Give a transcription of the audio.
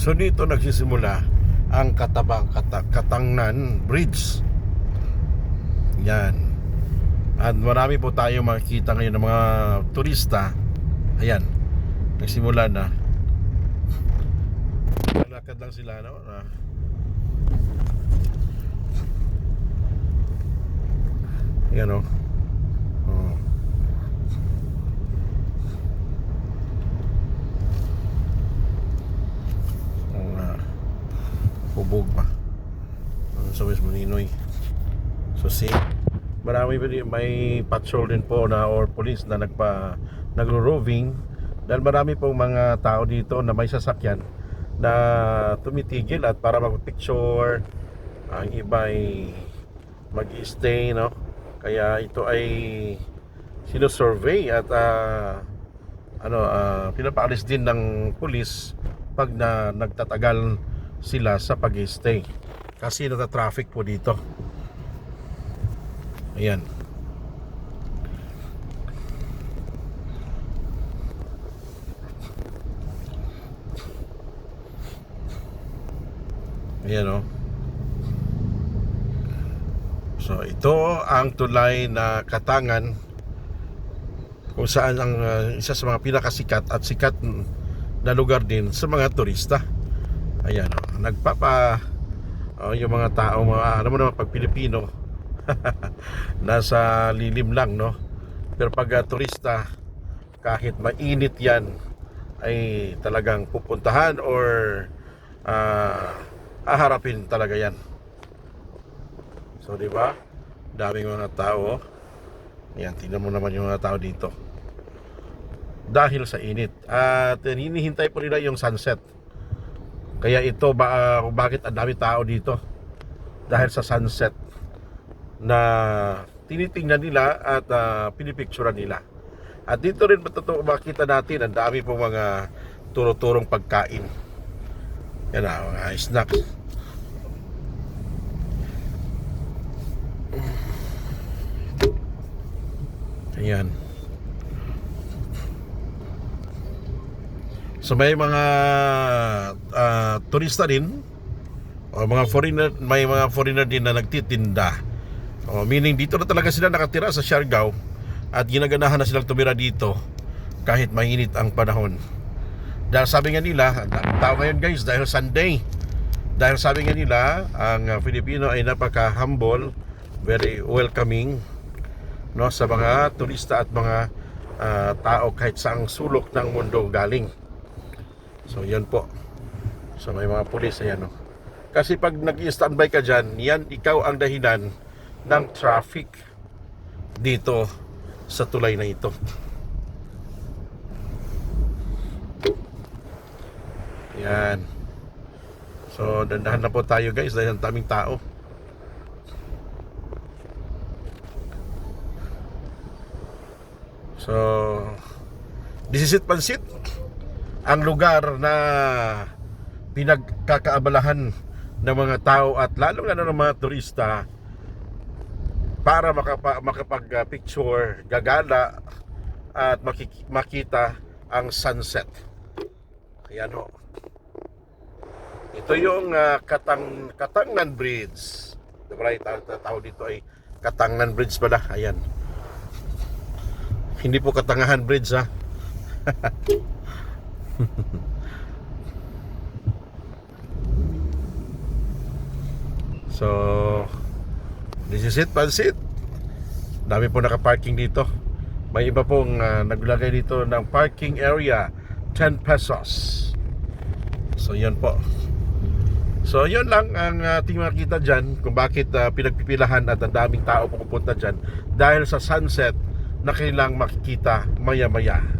So dito nagsisimula ang Katabang Kata, Katangnan Bridge. Yan. At marami po tayo makikita ngayon ng mga turista. Ayan. Nagsimula na. Lakad lang sila, no? Ah. Yan, oh. Oh. Ang uh, hubog pa. Ang sa West Maninoy. So see, marami pa din, may patrol din po na or police na nagpa nagro-roving dahil marami pong mga tao dito na may sasakyan na tumitigil at para magpicture ang iba ay mag-stay no kaya ito ay sino-survey at ah, ano ah, pinapaalis din ng pulis pag na nagtatagal sila sa pag-stay. Kasi nata-traffic po dito. Ayan. Ayan o So ito ang tulay na Katangan kung saan ang uh, isa sa mga pinakasikat at sikat na lugar din sa mga turista. Ayan, oh, nagpapa oh, yung mga tao, mga alam mo naman pag Pilipino nasa lilim lang, no? Pero pag uh, turista kahit mainit 'yan ay talagang pupuntahan or uh, aharapin talaga 'yan. So, di ba? Daming mga tao. Yan, tingnan mo naman yung mga tao dito. Dahil sa init. At hinihintay po nila yung sunset. Kaya ito, ba, kung bakit ang dami tao dito? Dahil sa sunset na tinitingnan nila at uh, pinipicturean nila. At dito rin matutong makita natin ang dami pong mga turo-turong pagkain. Yan na, mga snacks. Ayan. So may mga ah, turista din o mga foreigner, may mga foreigner din na nagtitinda. O, meaning dito na talaga sila nakatira sa Siargao at ginaganahan na silang tumira dito kahit mainit ang panahon. Dahil sabi nga nila, ang tao ngayon guys dahil Sunday. Dahil sabi nga nila, ang Filipino ay napaka-humble, very welcoming no sa mga turista at mga ah, tao kahit saang sulok ng mundo galing. So yan po. So may mga pulis ayan no. Kasi pag nag-standby ka diyan, yan ikaw ang dahilan ng traffic dito sa tulay na ito. Yan. So dandahan na po tayo guys dahil ang daming tao. So, this is it pansit. Ang lugar na pinagkakaabalahan ng mga tao at lalo na ng mga turista para makapa, makapag-picture, gagala at makita ang sunset. Ayan ho. Ito yung ah, Katang Katangan Bridge. Diba right? Tawag dito ay Katangan Bridge pala. Ayan. Hindi po Katangahan Bridge ha. so, this is it, pansit. Dami po nakaparking dito. May iba pong ah, naglagay dito ng parking area, 10 pesos. So, yan po. So, yun lang ang ating makita dyan kung bakit ah, pinagpipilahan at ang daming tao pupunta dyan dahil sa sunset na kailang makikita maya-maya.